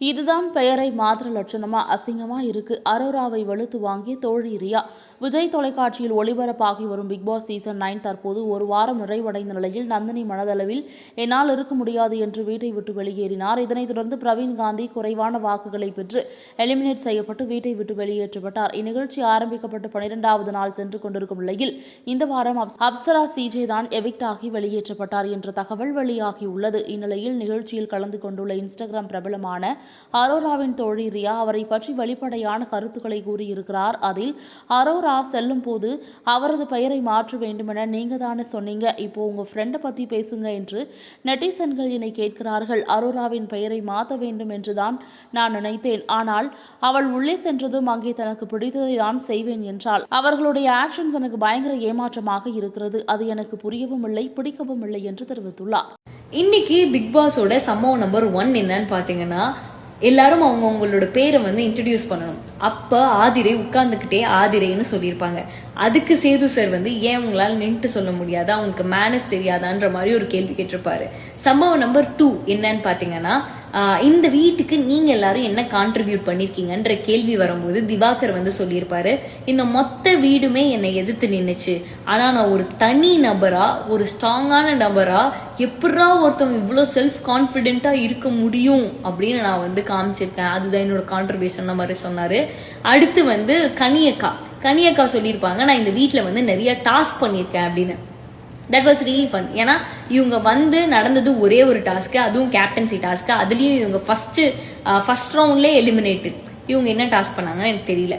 இதுதான் பெயரை மாத்திர லட்சணமா? அசிங்கமா இருக்கு. அரோராவை வெளுத்து வாங்கி தோழி ரியா. விஜய் தொலைக்காட்சியில் ஒளிபரப்பாகி வரும் பிக் பாஸ் சீசன் நைன் தற்போது ஒரு வாரம் நிறைவடைந்த நிலையில் நந்தினி மனதளவில் என்னால் இருக்க முடியாது என்று வீட்டை விட்டு வெளியேறினார். இதனைத் தொடர்ந்து பிரவீன் காந்தி குறைவான வாக்குகளை பெற்று எலிமினேட் செய்யப்பட்டு வீட்டை விட்டு வெளியேற்றப்பட்டார். இந்நிகழ்ச்சி ஆரம்பிக்கப்பட்டு பனிரெண்டாவது நாள் சென்று கொண்டிருக்கும் நிலையில் இந்த வாரம் அப்சரா சிஜே தான் எவிக்ட் ஆகி வெளியேற்றப்பட்டார் என்ற தகவல் வெளியாகியுள்ளது இந்நிலையில் நிகழ்ச்சியில் கலந்து கொண்டுள்ள இன்ஸ்டாகிராம் பிரபலமான அரோராவின் தோழி ரியா அவரை பற்றி வெளிப்படையான கருத்துக்களை கூறியிருக்கிறார். அதில் அரோரா செல்லும் போது அவரது பெயரை மாற்ற வேண்டுமென நீங்க தானே சொன்னீங்க. இப்போ உங்க ஃப்ரெண்டை பத்தி பேசுங்க என்று நெட்டிசன்கள் என்னை கேட்கிறார்கள். அரோராவின் பெயரை மாற்ற வேண்டும் என்றுதான் நான் நினைத்தேன். ஆனால் அவள் உள்ளே சென்றதும் அங்கே தனக்கு பிடித்ததை தான் செய்வேன் என்றால் அவர்களுடைய ஆக்ஷன்ஸ் எனக்கு பயங்கர ஏமாற்றமாக இருக்கிறது. அது எனக்கு புரியவும் இல்லை பிடிக்கவும் இல்லை என்று தெரிவித்துள்ளார். இன்னைக்கு பிக் பாஸோட சம்பவம் நம்பர் ஒன் என்னன்னு பாத்தீங்கன்னா எல்லாரும் அவங்க அவங்களோட பேரை வந்து இன்ட்ரடியூஸ் பண்ணணும். அப்ப ஆதிரை உட்கார்ந்துக்கிட்டே ஆதிரைன்னு சொல்லியிருப்பாங்க. அதுக்கு சேது சார் வந்து ஏன் உங்களால நின்றுட்டு சொல்ல முடியாதா? அவங்களுக்கு மேனஸ் தெரியாதான்ற மாதிரி ஒரு கேள்வி கேட்டிருப்பாரு. சம்பவம் நம்பர் டூ என்னன்னு பார்த்தீங்கன்னா இந்த வீட்டுக்கு நீங்க எல்லாரும் என்ன கான்ட்ரிபியூட் பண்ணிருக்கீங்கன்ற கேள்வி வரும்போது திவாகர் வந்து சொல்லியிருப்பாரு இந்த மொத்த வீடுமே என்னை எதிர்த்து நின்னுச்சு. ஆனா நான் ஒரு தனி நபரா ஒரு ஸ்ட்ராங்கான நபரா எப்படா ஒருத்தவங்க இவ்வளோ செல்ஃப் கான்ஃபிடென்ட்டா இருக்க முடியும் அப்படின்னு நான் வந்து காமிச்சிருக்கேன். அதுதான் என்னோட கான்ட்ரிபியூஷன் மாதிரி சொன்னாரு. அடுத்து வந்து கனியக்கா. கனியக்கா சொல்லியிருப்பாங்க நான் இந்த வீட்டில் வந்து நிறைய டாஸ்க் பண்ணியிருக்கேன் அப்படின்னு. தட் வாஸ் ரியலி ஃபன் ஏன்னா இவங்க வந்து நடந்தது ஒரே ஒரு டாஸ்க்கு அதுவும் கேப்டன்சி டாஸ்க்கு அதுலேயும் இவங்க ஃபர்ஸ்ட் ஃபர்ஸ்ட் ரவுண்ட்லேயே எலிமினேட்டு இவங்க என்ன டாஸ்க் பண்ணாங்கன்னு எனக்கு தெரியல.